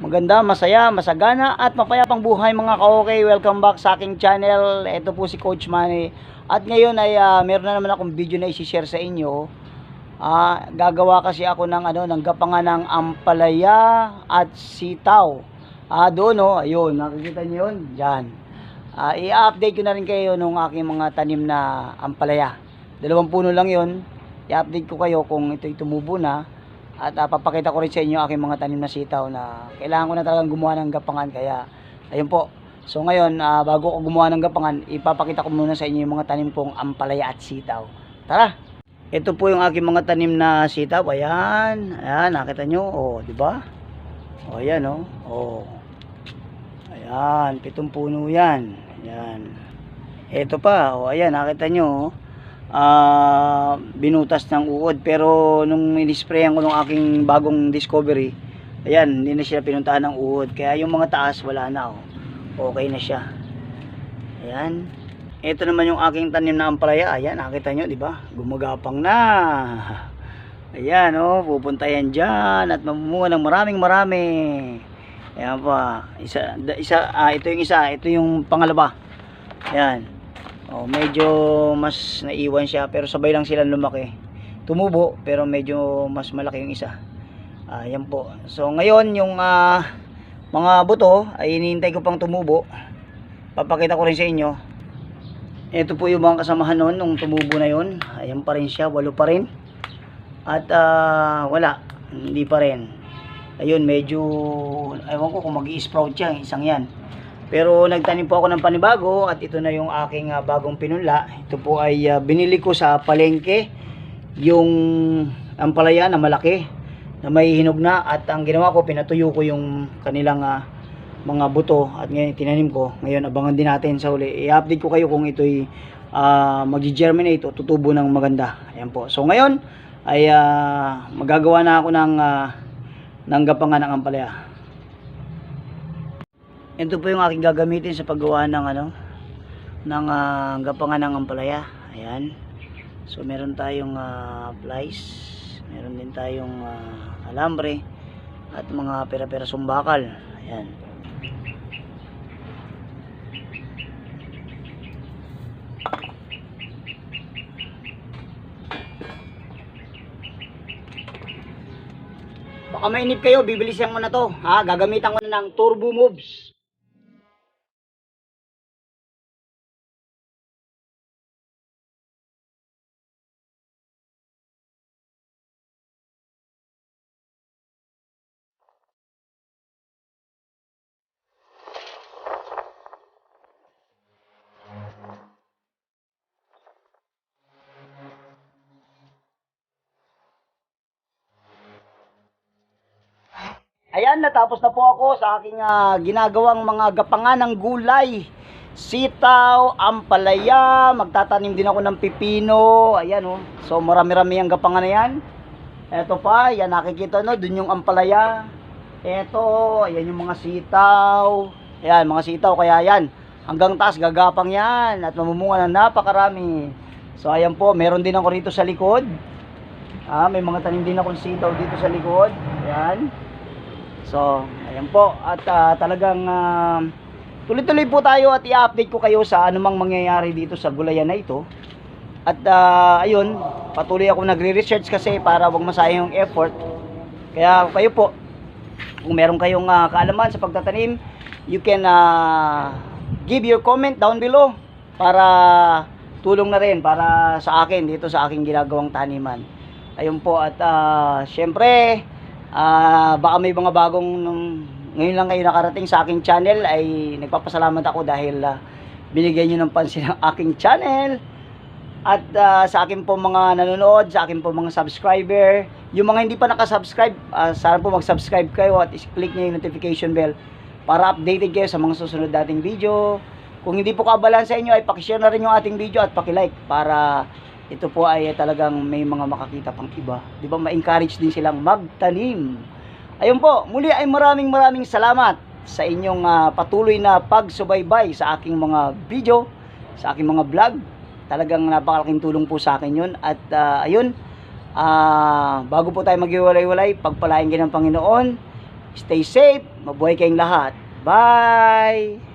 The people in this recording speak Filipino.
Maganda, masaya, masagana at mapayapang buhay mga ka-okay. Welcome back sa aking channel. Ito po si Coach Manny. At ngayon ay ah, meron na naman akong video na i-share sa inyo. Ah, gagawa kasi ako ng ano ng gapangan ng ampalaya at sitaw. Ah, doon oh, ayun, nakikita niyo 'yun? Diyan. Ah, i-update ko na rin kayo nung aking mga tanim na ampalaya. Dalawang puno lang 'yon. I-update ko kayo kung ito'y tumubo na at ah, papakita ko rin sa inyo aking mga tanim na sitaw na kailangan ko na talagang gumawa ng gapangan kaya ayun po. So ngayon, ah, bago ko gumawa ng gapangan, ipapakita ko muna sa inyo yung mga tanim kong ampalaya at sitaw. Tara! Ito po yung aking mga tanim na sitaw. Ayan. Ayan, nakita nyo. Oh, di ba? Oh, ayan oh. Oh. Ayan, pitong puno yan. Ayan. Ito pa. Oh, ayan, nakita nyo. Ah, binutas ng uod pero nung inisprayan ko nung aking bagong discovery, ayan, hindi na siya pinuntahan ng uod. Kaya yung mga taas wala na oh. Okay na siya. Ayan. Ito naman yung aking tanim na ampalaya. Ayan, nakita nyo, di ba? Gumagapang na. Ayan, oh, pupunta yan dyan at mamumunga ng maraming marami. Ayan pa. Isa, da- isa, ah, ito yung isa. Ito yung pangalawa. Ayan. Oh, medyo mas naiwan siya pero sabay lang silang lumaki. Tumubo pero medyo mas malaki yung isa. Ayan po. So ngayon yung ah, mga buto ay hinihintay ko pang tumubo. Papakita ko rin sa inyo. Ito po yung mga kasamahan noon nung tumubo na yon. Ayan pa rin siya, walo pa rin. At ah, wala, hindi pa rin. Ayun, medyo ewan ko kung magi-sprout siya, isang 'yan. Pero nagtanim po ako ng panibago at ito na yung aking ah, bagong pinunla. Ito po ay ah, binili ko sa palengke yung ampalaya na malaki na may hinog na at ang ginawa ko pinatuyo ko yung kanilang ah, mga buto at ngayon tinanim ko. Ngayon abangan din natin sa uli. I-update ko kayo kung ito'y uh, mag-germinate o tutubo ng maganda. Ayan po. So ngayon ay ah, magagawa na ako ng ah, ng gapangan ng ampalaya. Ito po yung aking gagamitin sa paggawa ng ano ng ah, gapangan ng ampalaya. Ayan. So meron tayong ah, plies, meron din tayong ah, alambre at mga pera-pera sumbakal. Ayan. Baka mainip kayo, bibilisan ko na to. Ha? Gagamitan ko na ng turbo moves. Ayan, natapos na po ako sa aking ah, ginagawang mga gapangan ng gulay. Sitaw, ampalaya, magtatanim din ako ng pipino. Ayan oh. So marami-rami ang gapangan na yan. Eto pa, yan nakikita no, dun yung ampalaya. Eto, ayan yung mga sitaw. Ayan, mga sitaw, kaya yan. Hanggang taas, gagapang yan. At mamumunga ng napakarami. So ayan po, meron din ako rito sa likod. Ah, may mga tanim din akong sitaw dito sa likod. Ayan. So, ayan po. At ah, talagang ah, tuloy-tuloy po tayo at i-update ko kayo sa anumang mangyayari dito sa gulayan na ito. At ah, ayun, patuloy ako nagre-research kasi para wag masayang yung effort. Kaya kayo po, kung meron kayong ah, kaalaman sa pagtatanim, you can ah, give your comment down below para tulong na rin para sa akin dito sa aking ginagawang taniman. Ayun po at ah, syempre Ah, baka may mga bagong ngayon lang kayo nakarating sa aking channel ay nagpapasalamat ako dahil ah, binigyan niyo ng pansin ang aking channel. At ah, sa akin po mga nanonood, sa akin po mga subscriber, yung mga hindi pa nakasubscribe, ah, sana po mag-subscribe kayo at is-click niyo yung notification bell para updated kayo sa mga susunod dating video. Kung hindi po kabalan sa inyo ay pakishare na rin yung ating video at pakilike para ito po ay talagang may mga makakita pang iba. Di ba ma-encourage din silang magtanim. Ayun po, muli ay maraming maraming salamat sa inyong ah, patuloy na pagsubaybay sa aking mga video, sa aking mga vlog. Talagang napakalaking tulong po sa akin yun. At ah, ayun, ah, bago po tayo maghiwalay-walay, pagpalain kayo ng Panginoon. Stay safe, Mabuhay kayong lahat. Bye!